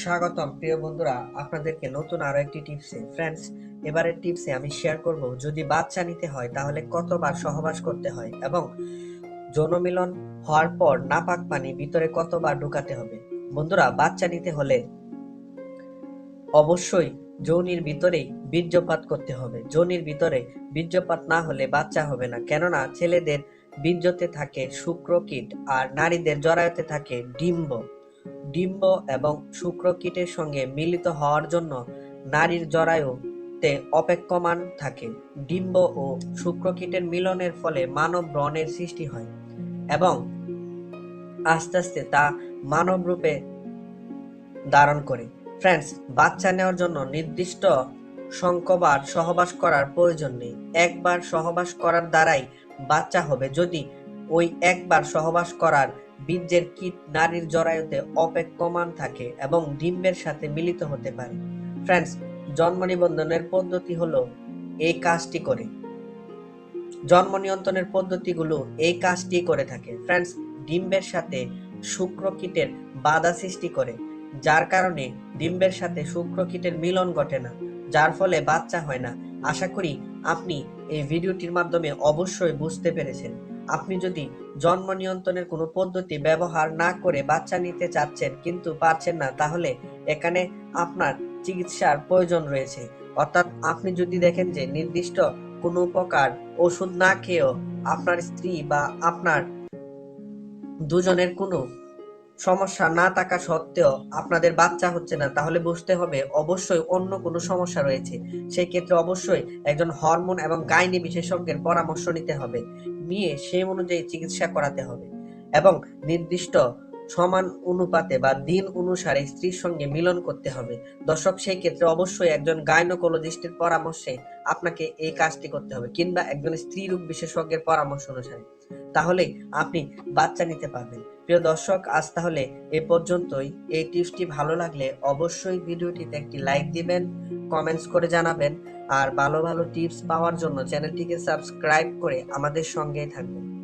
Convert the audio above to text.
স্বাগতম, প্রিয় বন্ধুরা। আপনাদেরকে নতুন আরও একটি টিপসে ফ্রেন্ডস এবারের টিপসে আমি শেয়ার করব, যদি বাচ্চা নিতে হয়, তাহলে কতবার সহবাস করতে হয় এবং যৌনমিলন হওয়ার পর নাপাক পানি ভিতরে কতবার ঢুকাতে হবে? বন্ধুরা, বাচ্চা নিতে হলে অবশ্যই যৌনির ভিতরেই বীর্যপাত করতে হবে। যৌনির ভিতরে বীর্যপাত না হলে বাচ্চা হবে না। কেননা, ছেলেদের বীর্যতে থাকে শুক্রকীট আর নারীদের জরায়ুতে থাকে ডিম্ব। ডিম্ব এবং শুক্রকীটের সঙ্গে মিলিত হওয়ার জন্য নারীর জরায়ুতে অপেক্ষমান থাকে। ডিম্ব ও শুক্রকীটের মিলনের ফলে মানব ব্রণের সৃষ্টি হয় এবং আস্তে আস্তে তা মানব রূপে ধারণ করে। ফ্রেন্ডস, বাচ্চা নেওয়ার জন্য নির্দিষ্ট সংখ্যবার সহবাস করার প্রয়োজন নেই। একবার সহবাস করার দ্বারাই বাচ্চা হবে। যদি ওই একবার সহবাস করার বীর্যের কীট নারীর জরায়ুতে অপেক্ষমান থাকে এবং ডিম্বের সাথে মিলিত হতে পারে। ফ্রেন্ডস, জন্ম নিবন্ধনের পদ্ধতি হলো এই কাজটি করে। জন্ম নিয়ন্ত্রণের পদ্ধতিগুলো এই কাজটি করে থাকে। ফ্রেন্ডস, ডিম্বের সাথে শুক্রকীটের বাধা সৃষ্টি করে, যার কারণে ডিম্বের সাথে শুক্রকীটের মিলন ঘটে না, যার ফলে বাচ্চা হয় না। আশা করি আপনি এই ভিডিওটির মাধ্যমে অবশ্যই বুঝতে পেরেছেন। আপনি যদি জন্ম নিয়ন্ত্রণের কোনো পদ্ধতি ব্যবহার না করে বাচ্চা নিতে চাচ্ছেন কিন্তু পারছেন না, তাহলে এখানে আপনার চিকিৎসার প্রয়োজন রয়েছে। অর্থাৎ আপনি যদি দেখেন যে নির্দিষ্ট কোনো প্রকার ওষুধ না খেয়েও আপনার স্ত্রী বা আপনার দুজনের কোনো সমস্যা না থাকা সত্ত্বেও আপনাদের বাচ্চা হচ্ছে না, তাহলে বুঝতে হবে অবশ্যই অন্য কোনো সমস্যা রয়েছে। সেই ক্ষেত্রে অবশ্যই একজন হরমোন এবং গাইনি বিশেষজ্ঞের পরামর্শ নিতে হবে। নিয়ে সেই অনুযায়ী চিকিৎসা করাতে হবে এবং নির্দিষ্ট সমান অনুপাতে বা দিন অনুসারে স্ত্রীর সঙ্গে মিলন করতে হবে। দর্শক সেই ক্ষেত্রে অবশ্যই একজন গাইনোকোলজিস্টের পরামর্শে আপনাকে এই কাজটি করতে হবে কিংবা একজন স্ত্রী রোগ বিশেষজ্ঞের পরামর্শ অনুসারে। তাহলে আপনি বাচ্চা নিতে পারবেন। প্রিয় দর্শক, আজ তাহলে এ পর্যন্তই। এই টিপসটি ভালো লাগলে অবশ্যই ভিডিওটিতে একটি লাইক দিবেন, কমেন্টস করে জানাবেন, আর ভালো ভালো টিপস পাওয়ার জন্য চ্যানেলটিকে সাবস্ক্রাইব করে আমাদের সঙ্গেই থাকবেন।